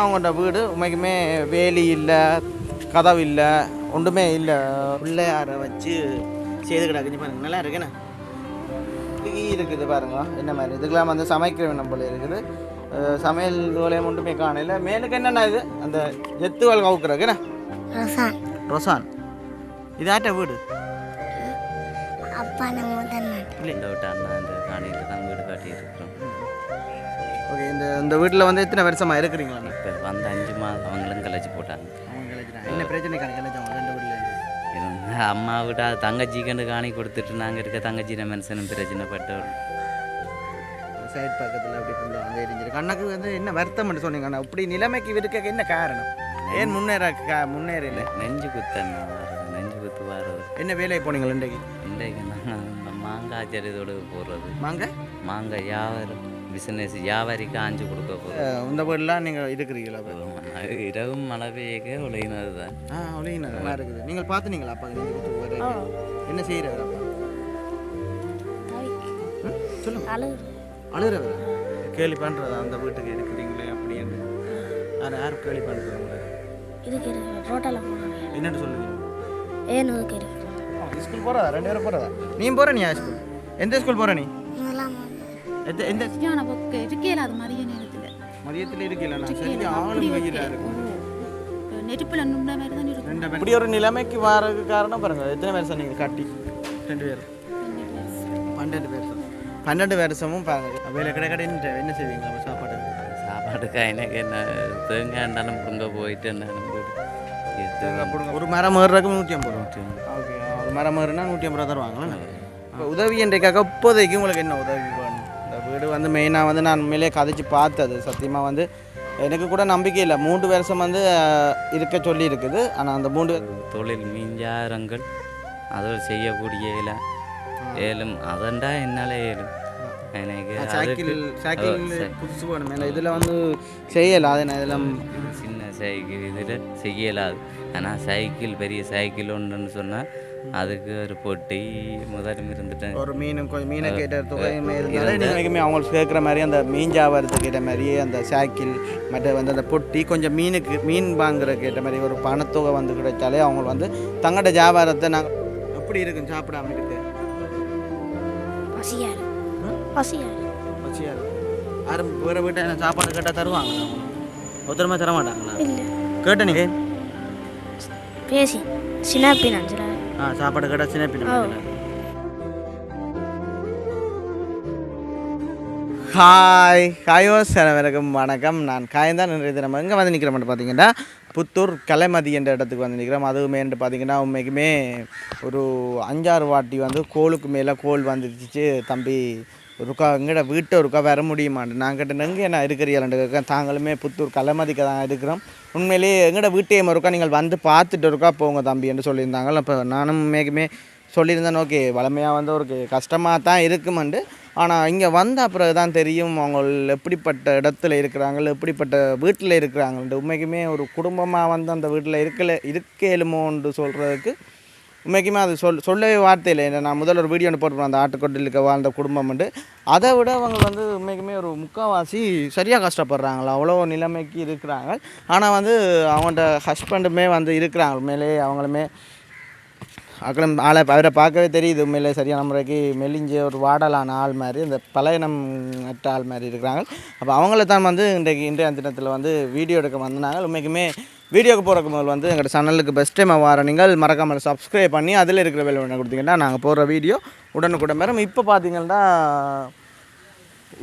இதுதான் அவங்களோட வீடு உண்மைக்குமே வேலி இல்லை கதவு இல்லை ஒன்றுமே இல்லை. பிள்ளையாரை வச்சு செய்து கிடக்குன்னு பாருங்க நல்லா இருக்குண்ணே இருக்குது பாருங்க. என்ன மாதிரி? இதுக்கெல்லாம் வந்து சமைக்கிற வேணும் போல இருக்குது. சமையல் வேலையும் ஒன்றுமே காணல. மேலுக்கு என்னென்ன இது? அந்த எத்துவல் கவுக்குறதுக்குண்ணே ரசான். ரொசான். இது ஆட்ட வீடு? அப்பா நம்ம நாட்டு இந்த விட்டு அண்ணா இந்த காணியில் தான் வீடு கட்டியிருக்கிறோம் ஓகே இந்த இந்த வீட்டில் வந்து எத்தனை வருஷமா இருக்கிறீங்களா இப்போ வந்த அஞ்சு மாதம் அவங்களும் கழிச்சு போட்டாங்க. அவங்க என்ன பிரச்சனை கிளச்சாங்க ரெண்டு வீட்டில் இருந்து அம்மா விட்டா தங்கச்சிக்கண்டு காணி கொடுத்துட்டு நாங்கள் இருக்க தங்கச்சி மனுஷனும் பிரச்சனை பட்டவர் சைட் பக்கத்தில் அப்படி ஃபுல்லாக வந்து எரிஞ்சிருக்கு அண்ணாக்கு வந்து என்ன வருத்தம்னு சொன்னீங்க அண்ணா? இப்படி நிலைமைக்கு இருக்க என்ன காரணம்? ஏன் முன்னேற கா- முன்னேறல? நெஞ்சு வர்றது நெஞ்சு குத்து வர்றது. என்ன வேலைக்கு போனீங்களா இன்றைக்கு? இன்றைக்கு நாங்கள் மாங்காய் சரிதோடு போடுறது. வாங்க மாங்காய் வியாபாரி பிஸ்னஸ் வியாபாரிக்கு ஆஞ்சு கொடுக்க போகிறோம் இந்த வீடெலாம் நீங்கள் இருக்கிறீங்களா இரவும் மழை பெய்யக்க உழையினது தான். ஆ அவ்வளோ நல்லா இருக்குது. நீங்கள் பார்த்துனீங்களா அப்பா நீங்கள் என்ன செய்கிறாரு அப்பா? சொல்லுங்க. அழகு அழுகிறவரா? கேலி பண்ணுறதா அந்த வீட்டுக்கு இருக்கிறீங்களே அப்படின்னு யார் யார் கேலி பண்ணுறது உங்களை? இதுக்கு ரோட்டில் என்னன்னு சொல்லுவீங்க ஏன் ஸ்கூல் போகிறதா ரெண்டு பேரும் போகிறதா நீ போகிற நீ ஸ்கூல் எந்த ஸ்கூல் போகிற நீ? எந்த சரியான பக்கு இருக்கல அது மதிய நேரத்தில். மதியத்தில் இருக்கல நான் சரி ஆளும் வெயிலாக இருக்கும் நெருப்பில் நுண்ட மாதிரி தான் இருக்கும். ரெண்டு பேர் இப்படி ஒரு நிலைமைக்கு வரதுக்கு காரணம் பாருங்க. எத்தனை வருஷம் நீங்கள் கட்டி. ரெண்டு பேரும். பன்னெண்டு வருஷம் பன்னெண்டு வருஷமும் பாருங்க. வேலை கடை கடை என்ன செய்வீங்க? நம்ம சாப்பாடு. சாப்பாடுக்கா எனக்கு என்ன? தேங்காய் இருந்தாலும் பிடுங்க போயிட்டு இருந்தாலும் ஒரு மரம் ஏறுறதுக்கு நூற்றி ஐம்பது ரூபா. ஓகே. ஒரு மரம் ஏறுனா நூற்றி ஐம்பது ரூபா தருவாங்களா? இப்போ உதவி என்றைக்காக இப்போதைக்கு உங்களுக்கு என்ன உதவி? வீடு வந்து மெயினாக வந்து நான் உண்மையிலே கதைச்சு பார்த்தது. சத்தியமாக வந்து எனக்கு கூட நம்பிக்கை இல்லை. மூன்று வருஷம் வந்து இருக்க சொல்லி இருக்குது ஆனால் அந்த மூன்று தொழில் மீஞ்சாரங்கள் அதோடு செய்யக்கூடிய இல ஏலும் அதண்டா என்னால் ஏலும் எனக்கு சைக்கிள் சைக்கிள். புதுசு வேணும் இல்லை இதில் வந்து செய்யலை. அதை நான் இதெல்லாம் சின்ன சைக்கிள் இதில் செய்யலாது. ஆனால் சைக்கிள் பெரிய சைக்கிள் ஒன்றுன்னு சொன்னால் அதுக்கு ஒரு பொட்டி முதலும் இருந்துட்டேன். ஒரு மீன் கொஞ்சம் மீனை கேட்ட தொகையுமே அவங்களுக்கு சேர்க்குற மாதிரி அந்த மீன் ஜாவரத்துக்கு கேட்ட மாதிரி அந்த சைக்கிள் மற்ற வந்து அந்த பொட்டி கொஞ்சம் மீனுக்கு மீன் வாங்குற கேட்ட மாதிரி ஒரு பணத்தொகை வந்து கிடைச்சாலே அவங்க வந்து தங்களோட வியாபாரத்தை நாங்கள் எப்படி இருக்கும் சாப்பிடாம இருக்கு பசியா இருக்கு பசியா இருக்கு பசியாக இருக்கும் யாரும் வேறு வீட்டை சாப்பாடு கேட்டால் தருவாங்க ஒருத்தரமா தர மாட்டாங்களா கேட்ட நீ. பேசி. சின்னப்பி நினச்சிட ஆ சாப்பாடு கேட்டால் சின்ன பின்ன ஹாய். ஹாயோஸ் அனைவருக்கும் வணக்கம். நான் காயந்தான். இன்றைய தினம் எங்கே வந்து நிற்கிறோம்னு பார்த்தீங்கன்னா புத்தூர் கலைமதி என்ற இடத்துக்கு வந்து நிற்கிறோம் அதுவுமே பார்த்தீங்கன்னா உண்மைக்குமே ஒரு அஞ்சாறு வாட்டி வந்து கோலுக்கு மேலே கோல் வந்துடுச்சு தம்பி. ஒருக்கா எங்கட வீட்டை ஒருக்கா வர முடியுமாண்டு. நான் கேட்டேன் எங்கே என்ன இருக்கிறீங்களாண்டு கேட்க தாங்களுமே புத்தூர் கலைமதிக்கு தான் இருக்கிறோம். உண்மையிலேயே எங்கட வீட்டையும் ஒருக்கா நீங்கள் வந்து பார்த்துட்டு இருக்கா போங்க தம்பி என்று சொல்லியிருந்தாங்க. அப்போ நானும் உண்மைக்குமே சொல்லியிருந்தேன் ஓகே வளமையாக வந்து ஒரு கஷ்டமாக தான் இருக்குமெண்டு. ஆனால் இங்கே வந்த பிறகு தான் தெரியும் அவங்க எப்படிப்பட்ட இடத்துல இருக்கிறாங்க எப்படிப்பட்ட வீட்டில் இருக்கிறாங்கன்ட்டு உண்மைக்குமே ஒரு குடும்பமாக வந்து அந்த வீட்டில் இருக்கல இருக்கலுமோன்று சொல்கிறதுக்கு உண்மைக்குமே அது சொல் சொல்லவே வார்த்தை இல்லை நான் முதல்ல ஒரு வீடியோ ஒன்று போட்டுருப்பேன். அந்த ஆட்டுக்கொட்டிலுக்கு வாழ்ந்த குடும்பம்ன்ட்டு அதை விட அவங்க வந்து உண்மைக்குமே ஒரு முக்கால்வாசி சரியாக கஷ்டப்படுறாங்களா? அவ்வளோ நிலைமைக்கு இருக்கிறாங்க. ஆனால் வந்து அவங்கள்ட்ட ஹஸ்பண்டுமே வந்து இருக்கிறாங்க. உண்மையிலே அவங்களுமே அக்கடம் ஆளை அவரை பார்க்கவே தெரியுது. உண்மையிலே சரியான முறைக்கு மெலிஞ்ச ஒரு வாடலான ஆள் மாதிரி இந்த பழையனம் அற்ற ஆள் மாதிரி இருக்கிறாங்க. அப்போ அவங்கள தான் வந்து இன்றைக்கு இன்றைய தினத்தில் வந்து வீடியோ எடுக்க வந்தாங்க உண்மைக்குமே வீடியோக்கு போகிறக்கு முதல் வந்து எங்களோட சேனலுக்கு பெஸ்ட் டைம் வர நீங்கள் மறக்காமல் சப்ஸ்கிரைப் பண்ணி அதில் இருக்கிற வேலை ஒன்று கொடுத்தீங்கன்னா நாங்கள் போகிற வீடியோ உடனுக்குடன் மேடம் இப்போ பார்த்தீங்கன்னா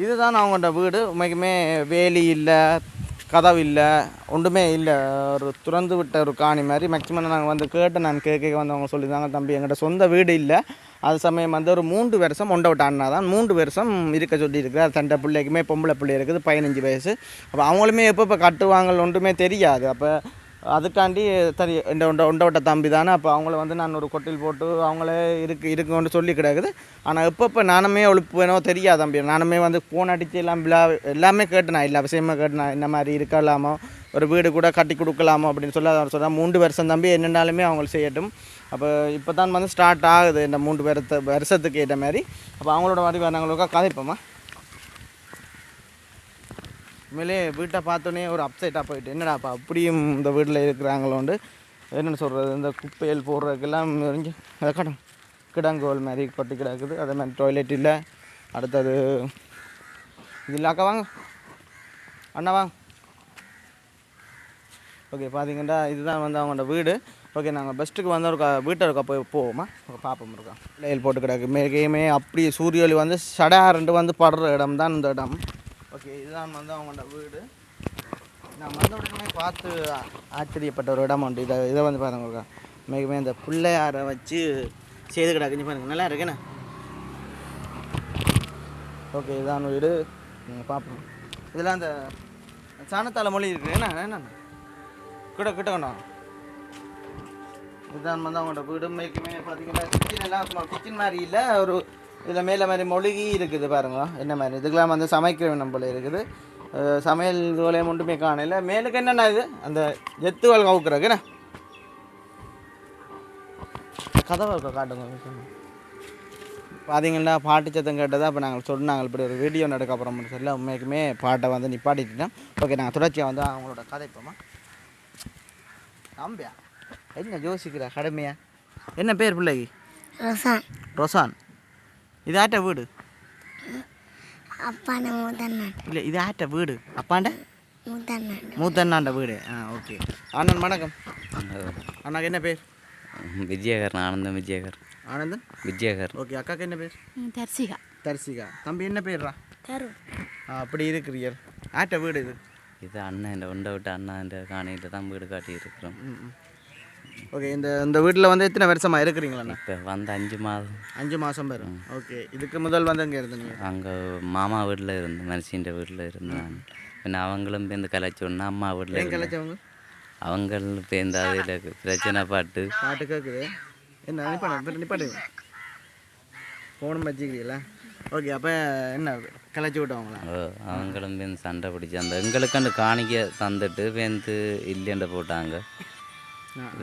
இதுதான் அவங்களோட வீடு. உண்மைக்குமே வேலி இல்லை கதவு இல்லை ஒன்றுமே இல்லை. ஒரு துறந்து விட்ட ஒரு காணி மாதிரி. மேக்ஸிமம் நாங்கள் வந்து கேட்டு நான் கேட்க வந்து அவங்க சொல்லியிருந்தாங்க. தம்பி எங்கள்கிட்ட சொந்த வீடு இல்லை. அது சமயம் வந்து ஒரு மூன்று வருஷம் ஒண்டை விட்ட அண்ணா தான் மூன்று வருஷம் இருக்க சொல்லி இருக்கிறார் தண்டை பிள்ளைக்குமே பொம்பளை பிள்ளை இருக்குது பதினஞ்சு வயசு. அப்போ அவங்களுமே எப்போ இப்போ கட்டுவாங்க ஒன்றுமே தெரியாது. அப்போ அதுக்காண்டி சரி இந்த ஒண்ட ஒண்ட தம்பி தானே அப்போ அவங்கள வந்து நான் ஒரு கொட்டில் போட்டு அவங்களே இருக்கு இருக்குன்னு சொல்லி கிடக்குது. ஆனால் எப்பப்போ நானுமே ஒழுப்புவேனோ தெரியாது தம்பி. நானுமே வந்து ஃபோன் அடித்து எல்லாம் விழா எல்லாமே கேட்டேன் எல்லா விஷயமும் கேட்டேன் இந்த மாதிரி இருக்கலாமோ? ஒரு வீடு கூட கட்டி கொடுக்கலாமோ? அப்படின்னு சொல்லி அவர் சொன்னால் மூன்று வருஷம் தம்பி என்னென்னாலுமே அவங்க செய்யட்டும். அப்போ இப்போ தான் வந்து ஸ்டார்ட் ஆகுது இந்த மூன்று வருத்த வருஷத்துக்கு ஏற்ற மாதிரி. அப்போ அவங்களோட மாதிரி வரவங்களுக்கா கதைப்போமா உண்மையிலே வீட்டை பார்த்தோன்னே ஒரு அப்செட்டாக போயிட்டு என்னடாப்பா அப்படியும் இந்த வீட்டில் இருக்கிறாங்களோண்டு என்னென்னு சொல்கிறது இந்த குப்பையில் போடுறதுக்கெல்லாம் எரிஞ்சு அதை கிடங்கோல் மாதிரி கொட்டி கிடக்குது. அதே மாதிரி டாய்லெட் இல்லை. அடுத்தது இது இல்லை அக்கா வாங்க. அண்ணா வாங்க. ஓகே பார்த்தீங்கன்னா இதுதான் வந்து அவங்களோட வீடு. ஓகே நாங்கள் பெஸ்ட்டுக்கு வந்து ஒரு க- வீட்டை இருக்கா போய் போவோமா? ஒரு பார்ப்போம் இருக்கா லைல் போட்டு கிடக்கு. மேகையுமே அப்படி சூரிய ஒளி வந்து சடாரண்டு வந்து படுற இடம் தான் இந்த இடம். ஓகே இதுதான் வந்து அவங்களோட வீடு. நான் வந்த உடனே பார்த்து ஆச்சரியப்பட்ட ஒரு இடம் உண்டு. இதை இதை வந்து பாருங்க இருக்கா மிகமே இந்த பிள்ளையாரை வச்சு செய்து கிடக்குஞ்சு பாருங்க. நல்லா இருக்குண்ணே ஓகே இதான் வீடு. நீங்கள் பார்ப்போம் இதெல்லாம் அந்த சாணத்தால மொழி இருக்குது என்ன என்ன கிட்ட கிட்ட கொண்டாங்க இதுதான் வந்து அவங்களோட வீடு மேற்குமே பார்த்தீங்கன்னா கிச்சன் எல்லாம் கிச்சன் மாதிரி இல்லை ஒரு இதில் மேலே மாதிரி மொழிகி இருக்குது பாருங்க. என்ன மாதிரி? இதுக்கெல்லாம் வந்து சமைக்கிற நம்மள இருக்குது. சமையல் இதுவரையும் மட்டுமே காணல. மேலுக்கு என்னென்ன இது? அந்த எத்துவல் கவுக்குறக்கு என்ன? கதவை இருக்க காட்டுங்க பார்த்தீங்கன்னா பாட்டு சத்தம் கேட்டதாக அப்போ நாங்கள் சொன்னாங்க. இப்படி ஒரு வீடியோ நடக்க அப்புறம் சரியில்ல உண்மைக்குமே பாட்டை வந்து நிப்பாட்டிட்டோம் ஓகே நாங்கள் தொடர்ச்சியாக வந்து அவங்களோட கதைப்போமா நம்பியா? என்ன யோசிக்கிற கடுமையா? என்ன பேர் பிள்ளைக்கு? ரசான். ரொசான். இது ஆட்ட வீடு? அப்பான மூத்தண்ணன் இல்லை இது ஆட்ட வீடு. அப்பாண்ட? மூத்தண்ணன் மூத்தண்ணாண்ட வீடு. ஆ ஓகே. அண்ணன் வணக்கம். அண்ணாக்கு என்ன பேர்? விஜயகர் ஆனந்தம் விஜயகர் ஆனந்தன்? விஜயகர் ஓகே அக்காக்கு என்ன பேர்? தர்சிகா தரிசிகா தம்பி என்ன பேர்ரா தரு. ஆ அப்படி இருக்கிறீர் ஆட்ட வீடு இது. இது அண்ணன் உண்டை விட்டு அண்ணன் காணியில் தான் வீடு காட்டி இருக்கிறோம். ஓகே இந்த இந்த வீட்டில் வந்து எத்தனை வருஷமாக இருக்கிறீங்களா இப்போ வந்து அஞ்சு மாதம். அஞ்சு மாதம் பேர் ஓகே இதுக்கு முதல் வந்து எங்கே இருந்தீங்க அங்கே மாமா வீட்டில் இருந்து மனுஷின்ற வீட்டில் இருந்தான் பின்ன அவங்களும் பேருந்து கலைச்சோன்னா அம்மா வீட்டில் ஏன் கலைச்சவங்க அவங்களும் பேருந்து அதில் பிரச்சனை பாட்டு. பாட்டு கேட்குது என்ன நிப்பாடு நிப்பாடு ஃபோனும் வச்சுக்கிறீங்களா? ஓகே அப்போ என்ன கலைச்சி விட்டவங்களா அவங்களும் சண்டை பிடிச்சி அந்த எங்களுக்குன்னு காணிக்க தந்துட்டு பேருந்து இல்லைன்ற போட்டாங்க.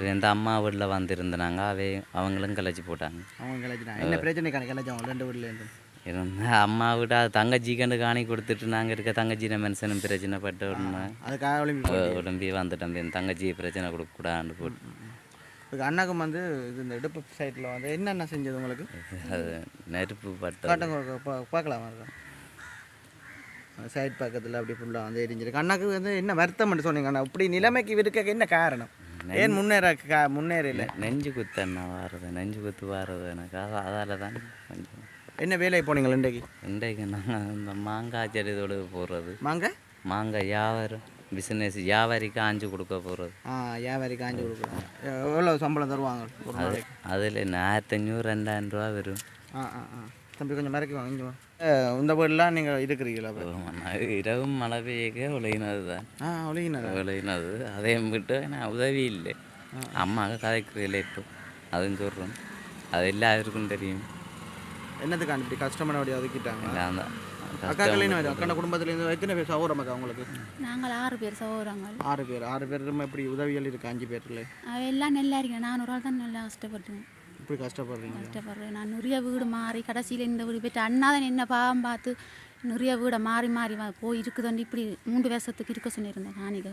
இந்த அம்மா வீட்டில் வந்திருந்தாங்க அவை அவங்களும் கலைச்சி போட்டாங்க. அவங்க கலைச்சிட்டாங்க என்ன பிரச்சனைக்கான கலைச்சவங்க ரெண்டு வீட்டில் இருந்து. இருந்த அம்மா வீட்டு அது தங்கச்சிக்கண்டு காணி கொடுத்துட்டு நாங்கள் இருக்க தங்கச்சின மனுஷனும் பிரச்சனை பட்டு உடனே உடம்பி வந்துட்டோம் என் தங்கச்சி பிரச்சனை கொடுக்கக்கூடாதுன்னு போட்டு. ஓகே அண்ணாக்கும் வந்து இது இந்த இடுப்பு சைட்டில் வந்து என்னென்ன செஞ்சது உங்களுக்கு? அது நெருப்பு பட்டு பா- பார்க்கலாமா? இருக்கா சைட் பக்கத்தில் அப்படி ஃபுல்லாக வந்து எரிஞ்சிருக்கு. அண்ணாக்கு வந்து என்ன வருத்தம்னு சொன்னீங்க அண்ணா. இப்படி நிலைமைக்கு இருக்க என்ன காரணம்? ஏன் முன்னேற கா முன்னேறல? நெஞ்சு குத்து என்ன வாரது நெஞ்சு குத்து வாரது எனக்கு. அது அதால் தான் கொஞ்சம். என்ன வேலைக்கு போனீங்களா இன்றைக்கு? இன்றைக்கு நாங்கள் இந்த மாங்காய் செடிதோடு போடுறது மாங்க? மாங்காய் வியாபாரம் பிஸ்னஸ் வியாபாரிக்கு ஆஞ்சு கொடுக்க போகிறது ஆ வியாபாரி காஞ்சி கொடுக்குறோம் எவ்வளோ சம்பளம் தருவாங்க அதில் ஆயிரத்தஞ்சூறு ரெண்டாயிரம் ரூபா வரும். ஆ ஆ ஆ. தம்பி கொஞ்சம் மறைக்க வாங்க இந்த வீடெலாம் நீங்கள் இருக்கிறீங்களா. இரவும் மழை பெய்யக்க உழையினது தான் ஆ ஒழுங்கினதா உழையினது அதே விட்டு நான் உதவி இல்லை. அம்மாவுக்கு கதைக்கிறதில்ல இப்போ அதுவும் சொல்கிறோம் அது எல்லாருக்கும் தெரியும். என்னத்துக்காண்டி இப்படி கஷ்டமான வழி ஒதுக்கிட்டாங்க? இல்லை அந்த அக்கா கல்யாணம் வரும் அக்கா குடும்பத்துலேருந்து எத்தனை பேர் சகோதரம் அக்கா உங்களுக்கு? நாங்கள் ஆறு பேர் சகோதரங்கள். ஆறு பேர். ஆறு பேரும் எப்படி உதவிகள் இருக்குது அஞ்சு பேரில்? எல்லாம் நல்லா இருக்கேன் நான் ஒரு ஆள் தான் நல்லா கஷ்டப்பட்டேன் இப்படி கஷ்டப்படுறீங்க? கஷ்டப்படுறேன். நான் நிறைய வீடு மாறி கடைசியில் இந்த வீடு போயிட்டு அண்ணாதான் என்ன பாவம் பார்த்து நிறைய வீடை மாறி மாறி போய் இருக்குதுண்டு இப்படி மூன்று வருஷத்துக்கு இருக்க சொல்லியிருந்தேன் காணிக்க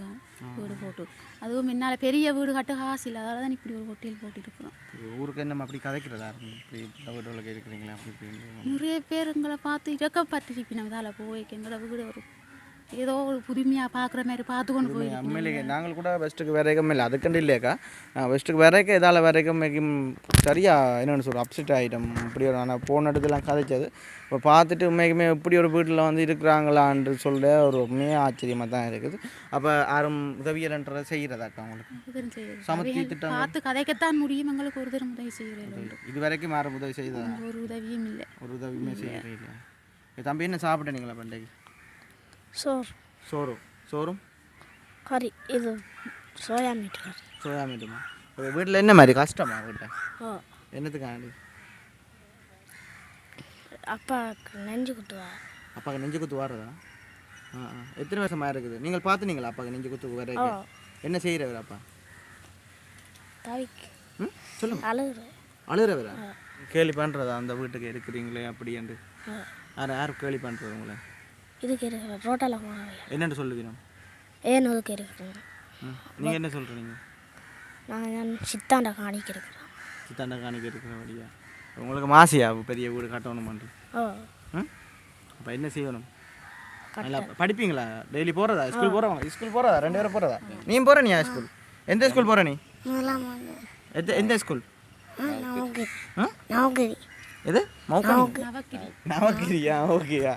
வீடு போட்டு. அதுவும் என்னால் பெரிய வீடு கட்ட காசு இல்லை. அதால தான் இப்படி ஒரு ஹோட்டல் போட்டு இருக்கிறோம். ஊருக்கு என்ன அப்படி கதைக்கிறதா இருக்கிறீங்களா? நிறைய பேர் எங்களை பார்த்து இறக்கப்பட்டிருப்பி நம்ம இதால் போய் எங்களை வீடு ஒரு ஏதோ ஒரு புதுமையாக பார்க்குற மாதிரி பார்த்து கொண்டு போய் உண்மையிலேயே நாங்கள் கூட வெஸ்ட்டுக்கு வரைக்கும் இல்லை. அதுக்கண்டு இல்லையாக்கா? நான் வெஸ்ட்டுக்கு வரைக்கும் இதால் வரைக்கும் மிகவும் சரியா என்னென்னு சொல்கிறோம் அப்செட் ஆகிட்டோம் இப்படி ஒரு நான் போன இடத்துலாம் கதைச்சது. இப்போ பார்த்துட்டு உண்மைக்குமே இப்படி ஒரு வீட்டில் வந்து இருக்கிறாங்களான்னு சொல்ல ஒரு உண்மையாக ஆச்சரியமாக தான் இருக்குது. அப்போ யாரும் உதவியல்ன்றதை செய்கிறதாக்கா செய்யுது. சமத்தி திட்டம் பார்த்து கதைக்கத்தான் முடியும். எங்களுக்கு ஒரு தரம் உதவி செய்கிறேன் இது வரைக்கும் யாரும் உதவி செய்ததா? ஒரு உதவியும் இல்லை. ஒரு உதவியுமே செய்கிறீங்க தம்பி என்ன சாப்பிட்டீங்களா பண்டைக்கு சோர் சோறும் சோறும்? கறி. இது சோயா மீட் கறி. சோயா மீட்டுமா? வீட்டில் என்ன மாதிரி? கஷ்டமா வீட்டில் ஓ என்னத்துக்காண்டி? அப்பாவுக்கு நெஞ்சு குத்துவா. அப்பாவுக்கு நெஞ்சு குத்து வாடுறதா ஆ ஆ. எத்தனை வருஷமாக இருக்குது? நீங்கள் பார்த்துனீங்களா அப்பாவுக்கு நெஞ்சு குத்து வரைக்கும் என்ன செய்கிறவர் அப்பா? தவிக்கு. ம்? சொல்லுங்க. அழுகுற. அழுகிறவரா? கேலி பண்ணுறதா அந்த வீட்டுக்கு இருக்கிறீங்களே அப்படி என்று. யார் யார் கேலி பண்ணுறது உங்களை? இதுக்கு இருக்கிற ரோட்டால போனவையா என்னென்னு சொல்லுவீங்க? ஏன் ஒதுக்கு இருக்கிறோம் நீங்கள் என்ன சொல்கிறீங்க நான் சித்தாண்ட காணிக்க இருக்கிறோம் சித்தாண்ட காணிக்க இருக்கிற வழியா? உங்களுக்கு மாசியா? பெரிய வீடு கட்டணுமான்ட்டு. ஓ. அப்போ என்ன செய்யணும்? நல்லா படிப்பீங்களா? டெய்லி போகிறதா ஸ்கூல் போகிறவங்க ஸ்கூல் போகிறதா ரெண்டு பேரும் போகிறதா நீ போகிற நீ ஸ்கூல்? எந்த ஸ்கூல் போகிற நீ? எந்த எந்த ஸ்கூல்? எது? நவக்கிரியா ஓகேயா.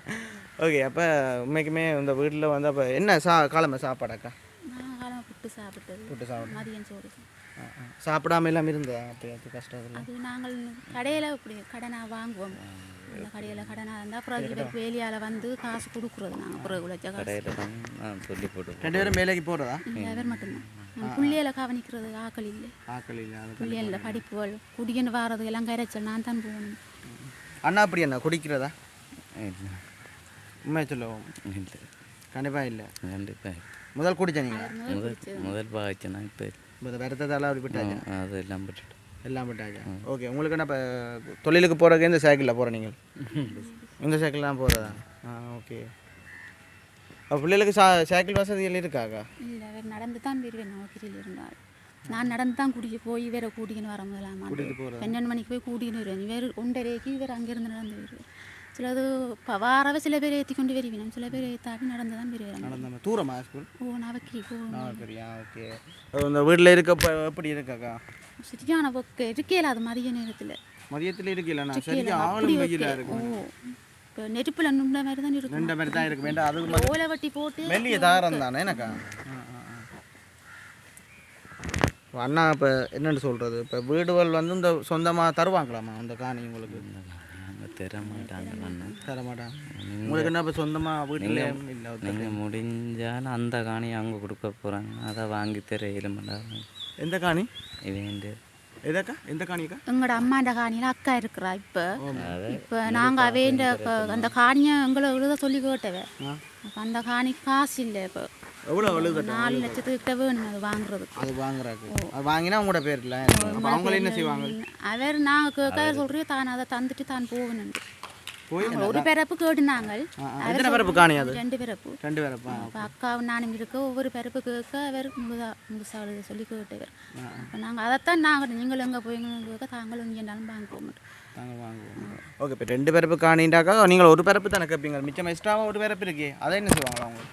ஓகே அப்போ உண்மைக்குமே இந்த வீட்டில் வந்து அப்போ என்ன சா காலமை சாப்பாடாக்கா? நான் காலம் புட்டு சாப்பிட்டது. புட்டு சாப்பிடு மதியம் சோறு. ஆ, ஆ. சாப்பிடாம எல்லாம் இருந்தா அப்போ அது கஷ்டம் அது நாங்கள் கடையில் இப்படி கடனாக வாங்குவோம். அந்த கடையில் கடனாக இருந்தால் அப்புறம் இவர் வேலியால் வந்து காசு கொடுக்குறது நாங்கள் அப்புறம் உழைச்ச காசு. கடையில் தான் நான் சொல்லி போட்டு ரெண்டு பேரும் வேலைக்கு போகிறதா அவர் மட்டும்தான். பிள்ளைகளை கவனிக்கிறது ஆக்கள் இல்லை. ஆக்கள் இல்லை பிள்ளைகள படிப்புகள் குடியன்னு வாரது எல்லாம் கரைச்சல் நான் தான் போகணும். அண்ணா அப்படி என்ன குடிக்கிறதா? உண்மையை சொல்லுவோம் இல்லை கண்டிப்பாக இல்லை கண்டிப்பாக முதல் குடிச்ச நீங்கள் முதல் முதல் பாய்ச்சனா இப்போ இப்போ வருத்தத்தால் அப்படி விட்டாச்சா அதெல்லாம் விட்டுட்டு எல்லாம் விட்டாச்சா ஓகே உங்களுக்கு என்ன இப்போ தொழிலுக்கு போகிறதுக்கு இந்த சைக்கிளில் போகிற நீங்கள் இந்த சைக்கிள் தான் போகிறதா ஆ ஓகே அப்போ பிள்ளைகளுக்கு சா சைக்கிள் வசதிகள் இருக்காக்கா இல்லை நடந்து தான் வருவேன் நோக்கிரியில் இருந்தால் நான் நடந்து தான் கூட்டிட்டு போய் வேற கூட்டிக்கின்னு வர முதலாமா பன்னெண்டு மணிக்கு போய் கூட்டின்னு வருவேன் இவர் ஒன்றரைக்கு இவர் அங்கேருந்து நடந்து வருவேன் சிலது வாரவே சில பேர் ஏற்றி கொண்டு வருவேன் சில பேர் ஏற்றாப்பி நடந்து தான் நடந்த தூரமா ஸ்கூல் ஓ நவக்கிரி சரியா ஓகே. இந்த வீட்டில் இருக்கப்ப எப்படி இருக்காக்கா? சரியான ஒக்க இருக்கேல அது மதிய நேரத்தில். மதியத்தில் இருக்கல நான் சரியா ஆளும் இருக்கு ஓ இப்போ நெருப்பில் நின்ற மாதிரி தான் இருக்கும். ரெண்டு மாதிரி தான் இருக்கு வேண்டாம். அது ஓலை வட்டி போட்டு மெல்லிய தாரம் தானே எனக்கா? அண்ணா இப்போ என்னென்னு சொல்கிறது இப்போ வீடுகள் வந்து இந்த சொந்தமாக தருவாங்களாம்மா அந்த காணி உங்களுக்கு? அங்கே தர மாட்டாங்க அண்ணன் தர மாட்டாங்க உங்களுக்கு என்ன இப்போ சொந்தமாக வீட்டில் இல்லை நீங்கள் முடிஞ்சால் அந்த காணி அவங்க கொடுக்க போகிறாங்க அதை வாங்கி தர இயலுமடா எந்த காணி? இவன் எதாக்கா? எந்த காணிக்கா? எங்களோட அம்மாண்ட காணியில் அக்கா இருக்கிறா இப்போ. இப்போ நாங்கள் அவேண்ட க- அந்த காணியை எங்களை எழுத சொல்லி கேட்டவ. அப்போ அந்த காணிக்கு காசு இல்லை இப்போ. எவ்வளோ எழுத நாலு லட்சத்துக்கிட்ட வேணும் அது வாங்குறதுக்கு. அது வாங்குறாக்கு. அது வாங்கினா உங்களோட பேரில். அப்போ அவங்கள என்ன செய்வாங்க? அவர் நாங்கள் கேட்க சொல்கிறேன் தான் அதை தந்துட்டு தான் போகணும் ஒரு பிறப்பு கேட்டுனாங்க. எத்தனை பிறப்பு ரெண்டு பிறப்பு. ரெண்டு பேரப்பா அப்போ அக்காவும் நானும் இருக்க ஒவ்வொரு பிறப்பு கேட்க அவர் முழுதா முழுசா சொல்லி கேட்டவர். அப்போ நாங்கள் அதைத்தான் நாங்கள் நீங்கள் எங்கே போய்ங்கன்னு கேட்க தாங்களும் இங்கே இருந்தாலும் வாங்க போக மாட்டோம் நாங்கள் வாங்குவோம் ஓகே இப்போ ரெண்டு பிறப்பு காணிண்டாக்கா நீங்கள் ஒரு பிறப்பு தானே கேட்பீங்க மிச்சம் எக்ஸ்ட்ராவாக ஒரு பிறப்பு இருக்கே. அதை என்ன செய்வாங்களா அவங்க?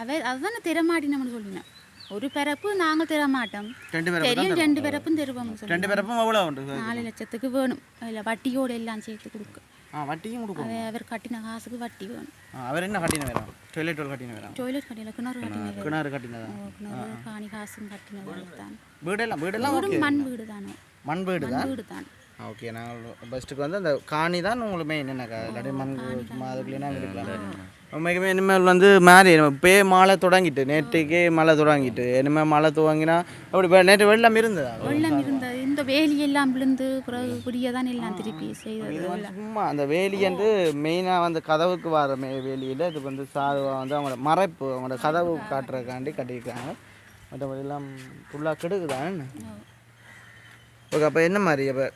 அவர் அதுதானே திறமாட்டினோம்னு சொல்லினேன். ஒரு பிறப்பு நாங்கள் திறமாட்டோம். ரெண்டு பிறப்பு தெரியும் ரெண்டு பிறப்பும் தருவோம்னு சொல்லி ரெண்டு பிறப்பும் எவ்வளோ உண்டு. நாலு லட்சத்துக்கு வேணும். அதில் வட்டியோடு எல்லாம் சேர்த்து கொடுக்க. ஆ வட்டியும் கொடுக்கும் அவர் கட்டின காசுக்கு வட்டி வேணும். அவர் என்ன கட்டின வேறாம் டொய்லெட் டோல் கட்டின வேறாம் டொய்லெட் கட்டியில் கிணறு கட்டின வேணும் கிணறு கட்டினதா? கிணறு காணி காசும் கட்டின வேணும் தான். வீடெல்லாம் வீடெல்லாம் ஓகே வீடும் மண் வீடு தானே. மண் வீடு தான்? வீடு தான். ஓகே நாங்கள் ஃபஸ்ட்டுக்கு வந்து அந்த காணி தான் உங்களுக்கு மெயின் என்னக்கா இல்லாட்டி மண் சும்மா அதுக்குள்ளே இருக்கலாம் உண்மைக்குமே இனிமேல் வந்து மாறி இப்பே மழை தொடங்கிட்டு நேற்றுக்கே மழை தொடங்கிட்டு இனிமேல் மழை துவங்கினா அப்படி நேற்று வெள்ளம் இருந்ததா? வெள்ளம் இருந்தது. இந்த வேலி எல்லாம் விழுந்து பிறகு தான் எல்லாம் திருப்பி செய்தது. சும்மா அந்த வேலி வந்து மெயினாக வந்து கதவுக்கு வர மே வேலியில் இது வந்து சாதுவாக வந்து அவங்களோட மறைப்பு அவங்களோட கதவு காட்டுறதுக்காண்டி கட்டியிருக்காங்க. மற்றபடி எல்லாம் ஃபுல்லாக கெடுக்குதான் ஓகே அப்போ என்ன மாதிரி? அப்போ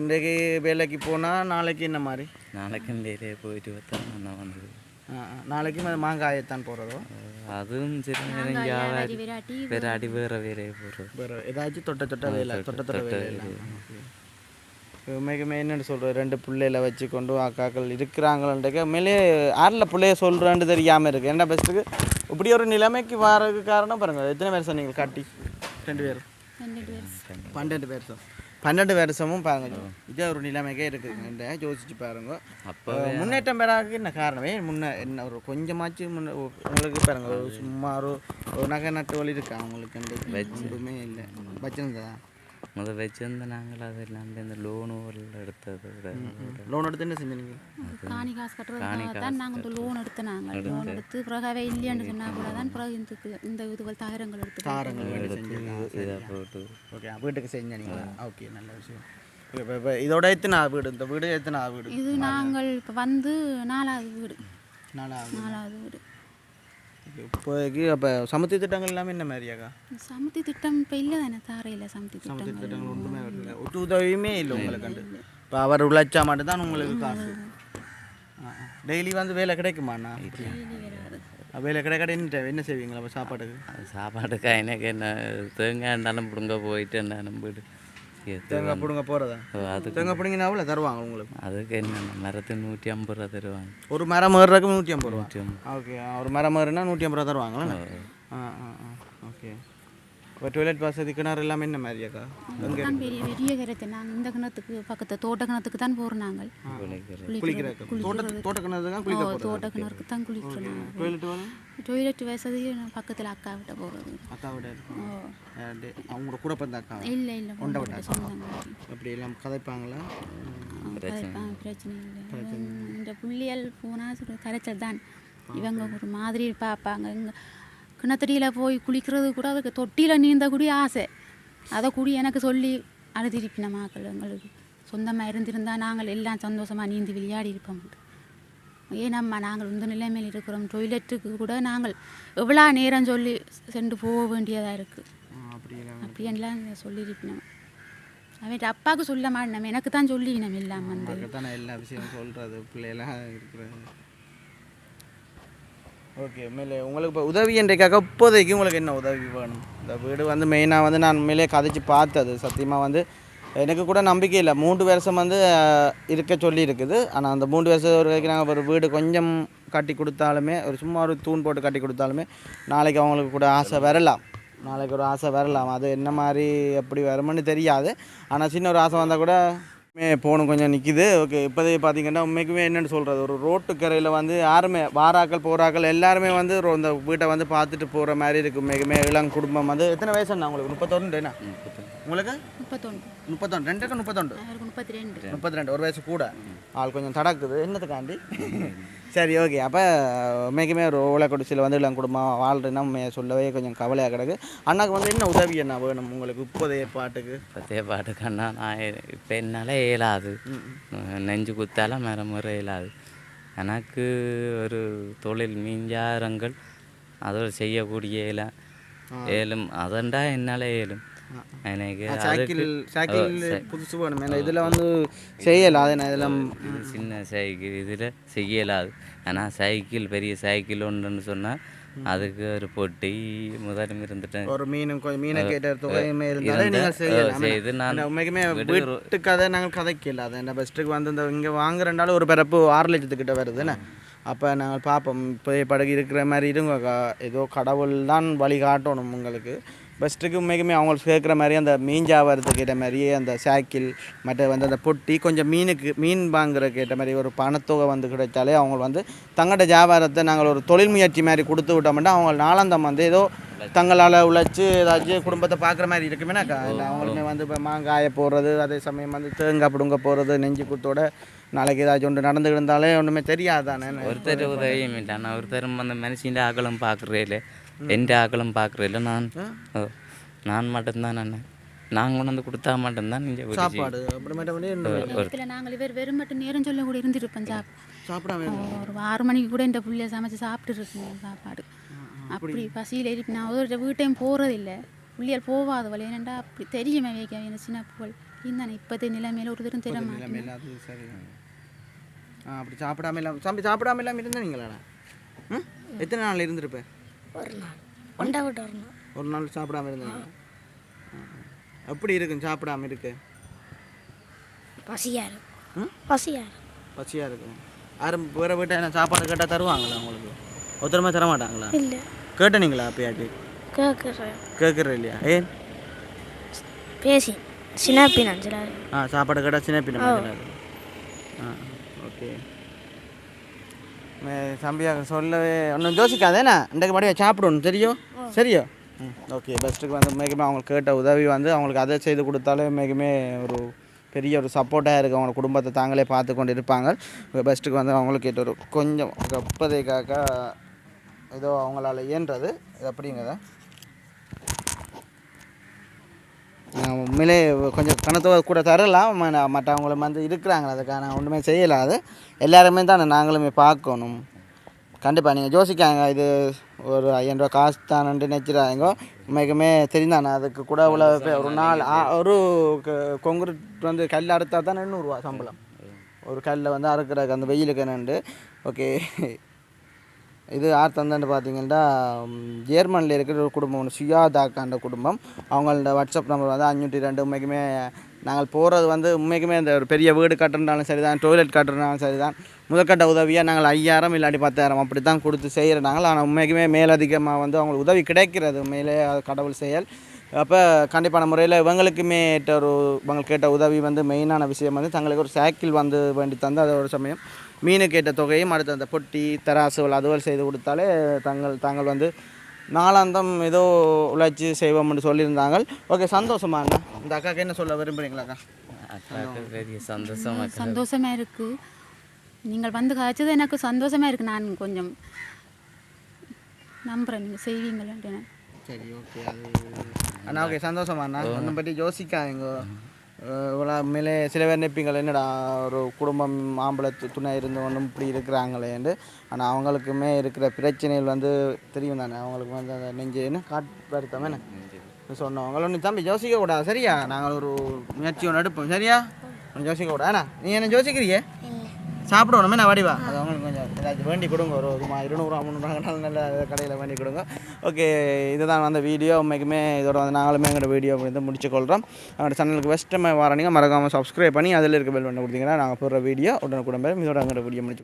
இன்றைக்கு வேலைக்கு போனால் நாளைக்கு என்ன மாதிரி? நாளைக்கும் வேலையே போயிட்டு பார்த்தா நான் வந்தது ஆ, ஆ. நாளைக்கு ம- மாங்காயத்தான் போகிறதோ அதுவும் சரி விராட்டி வேறு வேலையை போடுறது வேறு ஏதாச்சும் தொட்ட தொட்ட வேலை தொட்ட தொட்ட வேலை உண்மைக்குமே என்னென்னு சொல்கிறது ரெண்டு பிள்ளைகளை வச்சு கொண்டு அக்காக்கள் இருக்கிறாங்களன்ட்டு மேலே ஆறில் பிள்ளைய சொல்கிறான்னு தெரியாமல் இருக்குது என்ன பெஸ்ட்டுக்கு இப்படி ஒரு நிலைமைக்கு வர்றதுக்கு காரணம் பாருங்கள் எத்தனை பேர் சொன்னீங்க காட்டி ரெண்டு பேர் பன்னெண்டு வருஷம் பன்னெண்டு வருஷமும் பாருங்க. இதே ஒரு நிலைமைக்கே இருக்குங்க யோசிச்சு பாருங்க. அப்போ முன்னேற்றம் பெறாக என்ன காரணமே? முன்ன என்ன ஒரு கொஞ்சமாச்சும் முன்ன உங்களுக்கு பாருங்க ஒரு சும்மா ஒரு நகை நட்டு வழி இருக்கா? உங்களுக்கு ஒன்றுமே இல்லை. வச்சிருந்ததா? முதல் வச்சிருந்த நாங்கள் அதெல்லாம் இந்த லோனு எடுத்தது லோன் எடுத்து என்ன செஞ்சீங்க காணி காசு கட்டுறதுக்காக தான் நாங்கள் இந்த லோன் எடுத்து நாங்கள் லோன் எடுத்து பிறகு அவை இல்லைன்னு சொன்னா கூட தான் பிறகு இந்த இந்த இதுகள் தகரங்கள் எடுத்து தாரங்கள் இதாக போட்டு. ஓகே வீட்டுக்கு செஞ்சீங்களா ஓகே நல்ல விஷயம். இப்போ இப்போ இதோட எத்தனை வீடு? இந்த வீடு எத்தனை வீடு? இது நாங்கள் இப்போ வந்து நாலாவது வீடு. நாலாவது நாலாவது வீடு. இப்போதைக்கு அப்போ சமுத்தி திட்டங்கள் எல்லாமே என்ன மாதிரியாக்கா சமுத்தி திட்டம் இப்போ இல்லை தானே தாரையில் சமுத்தி திட்டம் திட்டங்கள். ஒன்றுமே வரல. ஒரு உதவியுமே இல்லை உங்களுக்கு கண்டு. இப்போ அவர் உழைச்சா மட்டும்தான் உங்களுக்கு காசு. டெய்லி வந்து வேலை கிடைக்குமாண்ணா வேலை கிடைக்காத. என்ன என்ன செய்வீங்களா? அப்போ சாப்பாட்டுக்கு? சாப்பாட்டுக்கு எனக்கு என்ன தேங்காய் இருந்தாலும் பிடுங்க போயிட்டு என்ன சேர்த்து தேங்காய் பிடுங்க போகிறதா அதுக்கு தேங்காய் பிடிங்கினா எவ்வளோ தருவாங்க உங்களுக்கு? அதுக்கு என்ன மரத்து நூற்றி ஐம்பது ரூபா தருவாங்க. ஒரு மரம் ஏறுறதுக்கு நூற்றி ஐம்பது ரூபா ஓகே ஒரு மரம் ஏறுனா நூற்றி ஐம்பது ரூபா தருவாங்களா? ஆ ஆ. இப்போ டாய்லெட் வசதி கிணறு எல்லாமே என்ன மாதிரியாக்கா தான் பெரிய பெரிய கருத்து நாங்கள் இந்த கிணத்துக்கு பக்கத்து தோட்ட கிணத்துக்கு தான் போகிறோம் நாங்கள். குளிக்கிறதுக்கு. தோட்ட கிணறு தான் குளிக்க தோட்ட கிணறுக்கு தான் குளிக்கிறோம் டாய்லெட் வசதி பக்கத்தில் அக்கா விட்ட போகிறது அக்கா விட அவங்களோட கூட பிறந்த அக்கா? இல்லை இல்லை சொந்தங்க. அப்படி எல்லாம் கதைப்பாங்களா? பிரச்சனை இல்லை. இந்த புள்ளியல் போனால் கரைச்சல் தான். இவங்க ஒரு மாதிரி பார்ப்பாங்க இங்கே கிணத்தடியில் போய் குளிக்கிறது கூட அதுக்கு தொட்டியில் நீந்த கூடிய ஆசை. அதை கூடி எனக்கு சொல்லி அழுதிருப்பின மக்கள் எங்களுக்கு. சொந்தமாக இருந்திருந்தா நாங்கள் எல்லாம் சந்தோஷமாக நீந்தி விளையாடி இருப்போம். ஏனம்மா நாங்கள் இந்த நிலைமையில் இருக்கிறோம். டொய்லெட்டுக்கு கூட நாங்கள் எவ்வளோ நேரம் சொல்லி சென்று போக வேண்டியதாக இருக்குது அப்படியெல்லாம் சொல்லியிருப்பினோம் அவன் அப்பாவுக்கு சொல்ல மாட்டேன். எனக்கு தான் சொல்லிவினோம் எல்லாம் வந்து. எல்லா விஷயம் சொல்கிறது பிள்ளையெல்லாம் இருக்கிறது. ஓகே மேலே உங்களுக்கு இப்போ உதவி என்றைக்காக இப்போதைக்கு உங்களுக்கு என்ன உதவி வேணும்? இந்த வீடு வந்து மெயினாக வந்து நான் உண்மையிலே கதைச்சு பார்த்தது. சத்தியமாக வந்து எனக்கு கூட நம்பிக்கை இல்லை. மூன்று வருஷம் வந்து இருக்க சொல்லி இருக்குது ஆனால் அந்த மூன்று வருஷம் வரைக்கும் நாங்கள் ஒரு வீடு கொஞ்சம் கட்டி கொடுத்தாலுமே ஒரு சும்மா ஒரு தூண் போட்டு கட்டி கொடுத்தாலுமே நாளைக்கு அவங்களுக்கு கூட ஆசை வரலாம். நாளைக்கு ஒரு ஆசை வரலாம். அது என்ன மாதிரி எப்படி வரும்னு தெரியாது. ஆனால் சின்ன ஒரு ஆசை வந்தால் கூட மே போகணும் கொஞ்சம் நிற்கிது ஓகே இப்போதே பார்த்தீங்கன்னா உண்மைக்குமே என்னென்னு சொல்கிறது ஒரு ரோட்டு கரையில் வந்து யாருமே வாராக்கள் போராக்கள் எல்லாருமே வந்து ரோ- இந்த வீட்டை வந்து பார்த்துட்டு போகிற மாதிரி இருக்குது உண்மைக்குமே இளம் குடும்பம் வந்து. எத்தனை வயசு அண்ணா உங்களுக்கு? முப்பத்தொன்று என்ன உங்களுக்கு? முப்பத்தொன்று முப்பத்தொன்று ரெண்டுக்கு முப்பத்தொன்று? முப்பத்தி ரெண்டு. முப்பத்தி ரெண்டு. ஒரு வயசு கூட. ஆள் கொஞ்சம் தடக்குது. என்னத்துக்காண்டி? சரி ஓகே அப்போ உண்மைக்குமே ஒரு ஓலைக்குடிச்சியில் வந்து இளம் குடும்பம் வாழ்றதுன்னா உண்மையை சொல்லவே கொஞ்சம் கவலையாக கிடக்கு. அண்ணாக்கு வந்து என்ன உதவி என்ன வேணும் உங்களுக்கு இப்போதைய பாட்டுக்கு? பத்தே பாட்டுக்கண்ணா நான் இப்போ என்னால் இயலாது. நெஞ்சு குத்தால மர முறை இயலாது. எனக்கு ஒரு தொழில் மீஞ்சாரங்கள் அதோடு செய்யக்கூடிய இயல ஏலும் அதண்டா என்னால் இயலும் எனக்கு சைக்கிள் சைக்கிள் புதுசு வேணும். இல்லை இதில் வந்து செய்யலை. அதை நான் இதெல்லாம் இது சின்ன சைக்கிள் இதில் செய்யலாது. ஆனால் சைக்கிள் பெரிய சைக்கிள் ஒன்றுன்னு சொன்னால் அதுக்கு ஒரு பொட்டி முதலும் இருந்துட்டேன். ஒரு மீனும் கொஞ்சம் மீனை கேட்ட தொகையுமே இருந்தாலே இருந்தா, நீங்கள் செய்யலாம். செய்து நான் உண்மைக்குமே வீட்டு கதை நாங்கள் கதைக்கல. அது என்ன பெஸ்ட்டுக்கு வந்து இந்த இங்கே வாங்குறனால ஒரு பிறப்பு ஆறு லட்சத்துக்கிட்ட வருதுன்னு அப்போ நாங்கள் பார்ப்போம். இப்போ படகு இருக்கிற மாதிரி இருங்க. ஏதோ கடவுள் தான் வழி காட்டணும் உங்களுக்கு. பெஸ்ட்டுக்கு உண்மைக்குமே அவங்களுக்கு சேர்க்குற மாதிரி அந்த மீன் ஜாவரத்துக்கு ஏற்ற மாதிரியே அந்த சைக்கிள் மற்ற வந்து அந்த பொட்டி கொஞ்சம் மீனுக்கு மீன் வாங்குறதுக்கு ஏற்ற மாதிரி ஒரு பணத்தொகை வந்து கிடைச்சாலே அவங்க வந்து தங்களோட வியாபாரத்தை நாங்கள் ஒரு தொழில் முயற்சி மாதிரி கொடுத்து விட்டோம்னா அவங்க நாளாந்தம் வந்து ஏதோ தங்களால் உழைச்சி ஏதாச்சும் குடும்பத்தை பார்க்குற மாதிரி இருக்குமேனாக்கா இல்லை அவங்களுமே வந்து இப்போ மாங்காய போடுறது அதே சமயம் வந்து தேங்காய் பிடுங்க போகிறது நெஞ்சு குத்தோட நாளைக்கு ஏதாச்சும் ஒன்று நடந்து இருந்தாலே ஒன்றுமே தெரியாதானே ஒருத்தர் உதவியும் இல்லை. நான் ஒருத்தரும் அந்த மனுஷன் ஆக்களும் பார்க்குறேன் எந்த ஆக்களும் பார்க்குறேன் நான் நான் மட்டும்தான் நான். நான் கொண்டு வந்து கொடுத்தா மட்டும்தான் நீங்கள் சாப்பாடு அப்புறமேட்ட என்ன நாங்கள் இவர் வெறும் மட்டும் நேரம் சொல்ல கூட இருந்திருப்போம் சாப் சாப்பிடாம ஒரு ஆறு மணிக்கு கூட இந்த புள்ளைய சமைச்சு சாப்பிட்டு இருக்கோம் சாப்பாடு. அப்படி. பசியில் இருக்கு நான் ஒரு வீட்டையும் போகிறதில்ல புள்ளியல் போகாத வழி ஏனண்டா அப்படி தெரியுமே வைக்க எனக்கு சின்ன புகழ். இருந்தானே இப்போதைய நிலைமையில ஒரு தரம் தெரிய மாட்டேன் அப்படி சாப்பிடாம இல்லாம தம்பி சாப்பிடாம இல்லாமல் இருந்தீங்களா ம்? எத்தனை நாள் இருந்திருப்பேன் ஒரு நாள் ஒண்டை விட்டு ஒரு நாள் ஒரு நாள் சாப்பிடாம இருந்தீங்க எப்படி இருக்கும் சாப்பிடாம இருக்கு. பசியாக இருக்கும்? பசியாக இருக்கும் பசியாக இருக்கும் யாரும் வேறு வீட்டை என்ன சாப்பாடு கேட்டால் தருவாங்களா உங்களுக்கு? ஒருத்தரமே தர மாட்டாங்களா? இல்லை. கேட்டனீங்களா அப்பயாட்டி கேட்குறேன் கேட்குற இல்லையா ஏன்? பேசி. சின்ன பின்னாஞ்சில் ஆ சாப்பாடு கேட்டால் சின்ன பின்ன மாதிரி ஆ ஓகே. தம்பியாக சொல்லவே ஒன்றும் யோசிக்காதேண்ணா இன்றைக்கு படியா சாப்பிடணும் தெரியும்? சரியோ? ம் ஓகே பெஸ்ட்டுக்கு வந்து மேக்குமே அவங்களுக்கு கேட்ட உதவி வந்து அவங்களுக்கு அதை செய்து கொடுத்தாலே மேக்குமே ஒரு பெரிய ஒரு சப்போர்ட்டாக இருக்குது அவங்க குடும்பத்தை தாங்களே பார்த்து கொண்டு இருப்பாங்க. பெஸ்ட்டுக்கு வந்து அவங்களுக்கு கேட்ட ஒரு கொஞ்சம் இப்போதைக்காக ஏதோ அவங்களால இயன்றது அப்படிங்கிறத நான் உண்மையிலே கொஞ்சம் கணத்தை கூட தரலாம் மற்றவங்கள வந்து இருக்கிறாங்க அதுக்கான ஒன்றுமே செய்யலாது எல்லாருமே தானே நாங்களுமே பார்க்கணும். கண்டிப்பாக நீங்கள் யோசிக்காங்க இது ஒரு ஐயாயிரம் ரூபா காசு தானன்ட்டு நினச்சிடாங்க உண்மைக்குமே தெரிந்தானே அதுக்கு கூட இவ்வளோ ஒரு நாள் ஒரு கொங்குரு வந்து கல் அறுத்தா தான் எண்ணூறுரூவா சம்பளம். ஒரு கல்லில் வந்து அறுக்கிறதுக்கு அந்த வெயிலுக்கு என்னண்டு. ஓகே. இது யார் தந்தான்னு பார்த்தீங்கன்னா ஜேர்மனில் இருக்கிற ஒரு குடும்பம் ஒன்று சுயாதாக்கான்ற குடும்பம். அவங்களோட வாட்ஸ்அப் நம்பர் வந்து அஞ்சூற்றி ரெண்டு. உண்மைக்குமே நாங்கள் போகிறது வந்து உண்மைக்குமே இந்த ஒரு பெரிய வீடு கட்டுறனாலும் சரி தான் டாய்லெட் கட்டுறனாலும் சரி தான் முதற்கட்ட உதவியாக நாங்கள் ஐயாயிரம் இல்லாட்டி பத்தாயிரம் அப்படி தான் கொடுத்து செய்கிற நாங்கள். ஆனால் உண்மைக்குமே மேலதிகமாக வந்து அவங்களுக்கு உதவி கிடைக்கிறது உண்மையிலே கடவுள் செயல். அப்போ கண்டிப்பான முறையில் இவங்களுக்குமே ஒரு இவங்களுக்கு கேட்ட உதவி வந்து மெயினான விஷயம் வந்து தங்களுக்கு ஒரு சைக்கிள் வந்து வேண்டி தந்து அது ஒரு சமயம். மீனுக்கு ஏற்ற தொகையும் அடுத்து அந்த பொட்டி தராசுகள் அதுவல் செய்து கொடுத்தாலே தங்கள் தாங்கள் வந்து நாளாந்தம் ஏதோ உழைச்சி செய்வோம்னு சொல்லியிருந்தாங்க ஓகே சந்தோஷமா அண்ணா? இந்த அக்காக்கு என்ன சொல்ல விரும்புகிறீங்களாக்கா அக்காவுக்கு பெரிய சந்தோஷமா சந்தோஷமாக இருக்குது நீங்கள் வந்து காய்ச்சது எனக்கு சந்தோஷமாக இருக்குது நான் கொஞ்சம் நம்புகிறேன் நீங்கள் செய்வீங்களேன்ட்டு சரி ஓகே அது அண்ணா ஓகே சந்தோஷமா அண்ணா? ஒன்றும் பற்றி யோசிக்காதீங்க. மேலே சில பேர் நிற்பீங்களே என்னடா ஒரு குடும்பம் ஆம்பளை துணை இருந்து ஒன்றும் இப்படி இருக்கிறாங்களேன்னு ஆனால் அவங்களுக்குமே இருக்கிற பிரச்சனைகள் வந்து தெரியும் தானே? அவங்களுக்கு வந்து அந்த நெஞ்சு என்ன காட் வருத்தம் என்ன? சொன்னவங்க. ஒன்று தம்பி யோசிக்க கூடாது. சரியா? நாங்கள் ஒரு முயற்சி ஒன்று எடுப்போம். சரியா? ஒன்று யோசிக்க கூடாது. அண்ணா நீ என்ன யோசிக்கிறியே? சாப்பிடணுமே. நான் வடிவா அது அவங்களுக்கு ஏதாச்சும் வேண்டி கொடுங்க. ஒரு சும்மா இருநூறுவா முந்நூறுவா நல்ல கடையில் வேண்டி கொடுங்க. ஓகே இதுதான் வந்து வீடியோ உண்மைக்குமே இதோட வந்து நாங்களுமே எங்களோட வீடியோ வந்து முடிச்சுக்கொள்கிறோம் எங்களோட சேனலுக்கு வெஸ்ட் வரணிங்க மறக்காமல் சப்ஸ்கிரைப் பண்ணி அதில் இருக்க பெல் பண்ணி கொடுத்தீங்கன்னா நாங்கள் போடுற வீடியோ உடனே உடனுக்குடன் இதோட எங்களோட வீடியோ முடிச்சு